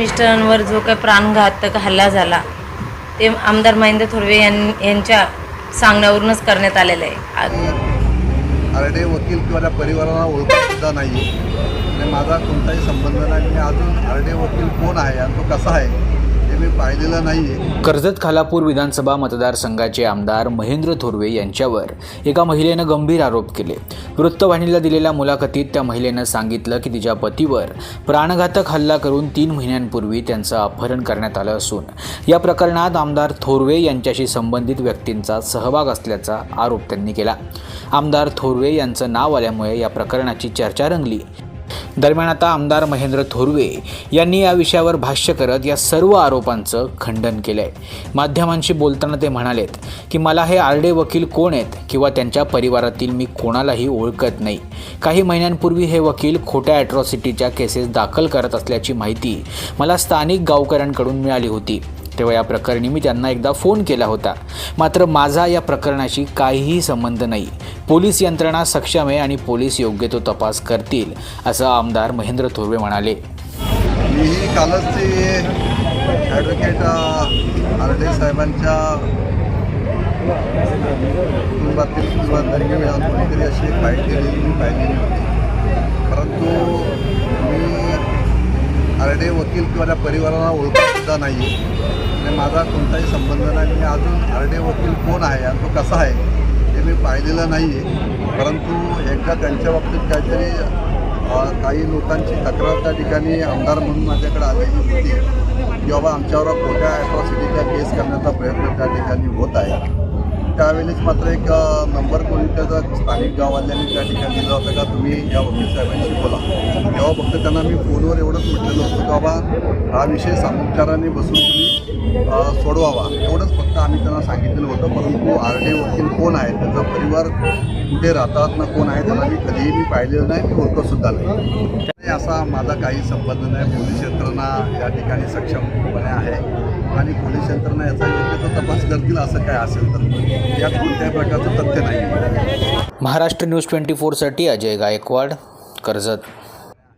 मिस्टरांवर जो काही प्राणघातक हल्ला झाला ते आमदार महेंद्र थोरवे यां यांच्या सांगण्यावरूनच करण्यात आलेलं आहे. आ- आरडे वकील किंवा त्या परिवाराला ओळखतसुद्धा नाही आणि माझा कोणताही संबंध नाही. मी अजून आरडे वकील कोण आहे आणि तो कसा आहे? मी नाही आहे कर्जत खालापूर विधानसभा मतदारसंघाचे आमदार महेंद्र थोरवे यांच्यावर एका महिलेनं गंभीर आरोप केले. वृत्तवाहिनीला दिलेल्या मुलाखतीत त्या महिलेनं सांगितलं की तिच्या पतीवर प्राणघातक हल्ला करून तीन महिन्यांपूर्वी त्यांचं अपहरण करण्यात आलं असून या प्रकरणात आमदार थोरवे यांच्याशी संबंधित व्यक्तींचा सहभाग असल्याचा आरोप त्यांनी केला. आमदार थोरवे यांचं नाव आल्यामुळे या प्रकरणाची चर्चा रंगली. दरम्यान आता आमदार महेंद्र थोरवे यांनी या विषयावर भाष्य करत या सर्व आरोपांचं खंडन केलं आहे माध्यमांशी बोलताना ते म्हणालेत की मला हे आरडे वकील कोण आहेत किंवा त्यांच्या परिवारातील मी कोणालाही ओळखत नाही. काही महिन्यांपूर्वी हे वकील खोट्या ॲट्रॉसिटीच्या केसेस दाखल करत असल्याची माहिती मला स्थानिक गावकऱ्यांकडून मिळाली होती. तेव्हा या प्रकरणी मी त्यांना एकदा फोन केला होता. मात्र माझा या प्रकरणाशी काहीही संबंध नाही. पोलीस यंत्रणा सक्षम आहे आणि पोलीस योग्य तो तपास करतील असं आमदार महेंद्र थोरवे म्हणाले. मीही कालच ते ॲडव्होकेट आरडे साहेबांच्या कुटुंबातील किंवा धर्मीय कोणीतरी अशी एक फाईट केलेली मी पाहिलेली होती. परंतु मी आरडे वकील किंवा त्या परिवाराला ओळखतसुद्धा नाही आणि माझा कोणताही संबंध नाही. मी अजून आरडे वकील कोण आहे आणि तो कसा आहे हे मी पाहिलेलं नाही आहे परंतु एकदा त्यांच्या बाबतीत काहीतरी काही लोकांची तक्रार त्या ठिकाणी आमदार म्हणून माझ्याकडे आलेली होती की बाबा आमच्यावर खोट्या ॲट्रॉसिटीच्या केस करण्याचा प्रयत्न त्या ठिकाणी होत आहे. त्यावेळेस मात्र एक नंबर कोणी त्याचा स्थानिक गाववाल्यांनी त्या ठिकाणी दिला होता का तुम्ही या वकील साहेबांशी बोला. तेव्हा फक्त त्यांना मी फोनवर एवढंच म्हटलेलं होतं की बाबा हा विषय सामोपचाराने बसून तुम्ही सोडवावा. एवढंच फक्त आम्ही त्यांना सांगितलेलं होतं परंतु आर डी वकील कोण आहे त्याचा परिवार कुठे राहतात ना कोण आहे त्याला मी कधीही मी पाहिलेलं नाही मी ओळखत सुद्धा नाही. असा माझा काही संबंध नाही. पोलीस यंत्रणा या ठिकाणी सक्षमपणे आहे. आणि पोलीस यंत्रणा याचा योग्य तो तपास करतील असं काय असेल तर यात कोणत्याही प्रकारचं तथ्य नाही महाराष्ट्र न्यूज ट्वेंटी फोरसाठी अजय गायकवाड कर्जत.